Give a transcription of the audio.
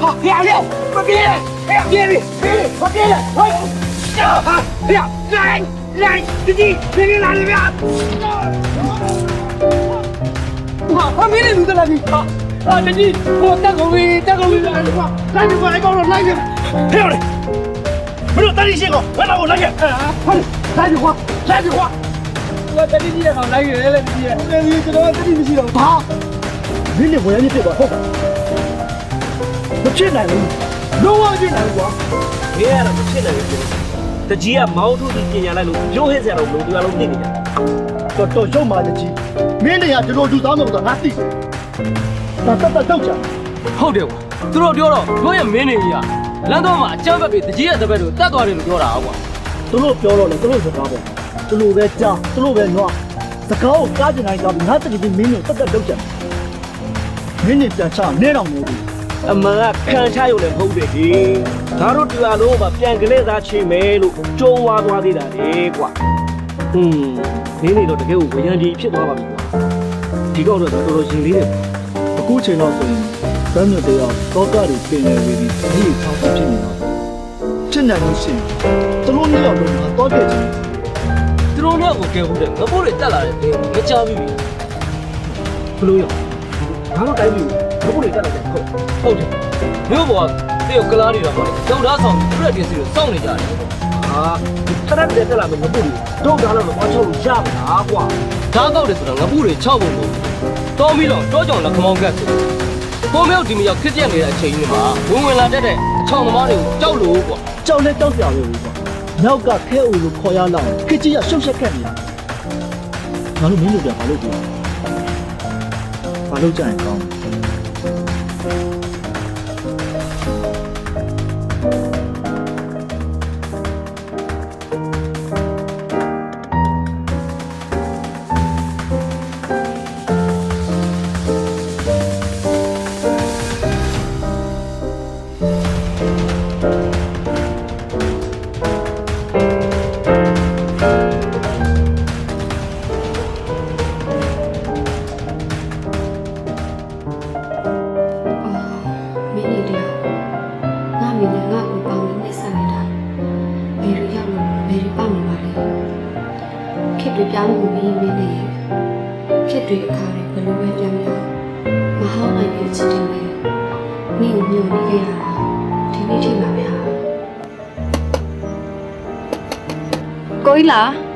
好，漂亮，快别，哎呀，别别别，快别了，快，呀，哎呀，来来，弟弟，别别来里面。哇，他没人路的那边，啊啊，弟弟，我带狗喂，带狗喂，来的话，来的话，来搞了，来的，漂亮，不是，等你先搞，我拿我来去，啊， လိုက်ပြီကွာလိုက်ပြီကွာကွာတတိကြီးရအောင်လိုက်ရလေလေကြီးရတတိကြီးကျွန်တော်တတိမရှိတော့ဘာမင်းလည်းဝယ်ရမြစ်ဖြစ်ပါဟုတ်မဖြစ်နိုင်ဘူးလုံးဝမဖြစ်နိုင်ဘူးကွာမင်းကတော့မဖြစ်နိုင်ဘူးတကြီးကမောင်းထုတ်ပြီးပြင်ရလိုက်လို့ရုပ်ဟစ်စရာတော့လုံးတရားလုံးနေနေကြတော်တော်ရုပ်မာတကြီးမင်းတွေကဒီလိုလူသားမဟုတ်တာငါသိတယ်တတ်တတ်တော့ကြဟုတ်တယ်ကွာသူတို့ပြောတော့တို့ရဲ့မင်းတွေကြီးကလမ်းတော့မှာအကြမ်းဖက်ပြီးတကြီးရဲ့တပည့်တို့တတ်သွားတယ်လို့ပြောတာကွာ သူတို့ပြောတော့လေသူတို့စကားပေါ့သူတို့ပဲကြားသူတို့ပဲနွားစကားကိုကားကျင်တိုင်းကြောင့်ငါတကယ်ကြီးမင်းကိုတက်တက်တော့ချာမင်းနေပြန်ချနေတော့မဟုတ်ဘူးအမှန်ကခံချရုံနဲ့မဟုတ်တယ်ဒီငါတို့တရားလုံးကပြန်ကလေးသားချိန်မယ်လို့ကြုံဝါသွားသေးတာလေကွာဟွန်းနေနေတော့တကယ်ကိုဝရံဒီဖြစ်သွားပါပြီကွာဒီကောက်တော့တော်တော်ရှင်လေးတယ်အခုချိန်တော့ဆိုရင်တမ်းမြတ်တရားတောကတွေပြင်နေပြီဒီချောင်းဖြစ်နေတော့ဖြစ် နိုင်လို့ရှိရင်သူတို့နှစ်ယောက်လုံးကတော့ပြည့်ချင်သူတို့မျိုးကိုကဲဟုတ်တယ်ငပိုးတွေတက်လာတယ်မချပြီဘလို့ရောငါတို့တိုင်းပြည်ဘုဖို့တွေတက်လာတယ်ဟုတ်ဟုတ်တယ်မျိုးဘောကတေကိုကလားနေတာပေါ့ဒေါက်တာဆောင်သူရဲ့ပြင်စီကိုစောင့်နေကြတယ်ဟာတရက်တက်တက်လာမယ်ဘုဖို့တွေတော့ကားတော့မချောလို့ရမလားကွာဓာတ်ကောက်တယ်ဆိုတော့ငပိုးတွေ6ပုံပုံတောပြီးတော့တောကြောင်လက်ခမောင်းကတ်ဆို ပုံမျိုးဒီမရောက်ခစ်ပြက်နေတဲ့အချိန်ကြီးမှာဝင်ဝင်လာတတ်တဲ့အချောင်းသမားတွေကိုကြောက်လို့ကွာကြောက်လဲကြောက်ကြရဘူးကွာနောက်ကခဲအိုလို့ခေါ်ရလောက်ခစ်ကြီးရရှုပ်ရှက်ခက်နေတာငါတို့မင်းတို့ကဘာလို့ပြောဘာလို့ကြရင်ကောင်း လိုပေါ့နေပါလဲခစ်တွေပြောင်းလို့ပြီးမင်းနေခစ်တွေအခါတွေဘယ်လိုပဲပြောင်းပြောင်းမဟောင်းနိုင်တဲ့အချက်တွေနဲ့နင့်ကိုညှို့နေခဲ့ရတာဒီနေ့ထိပါဗျာကိုကြီးလား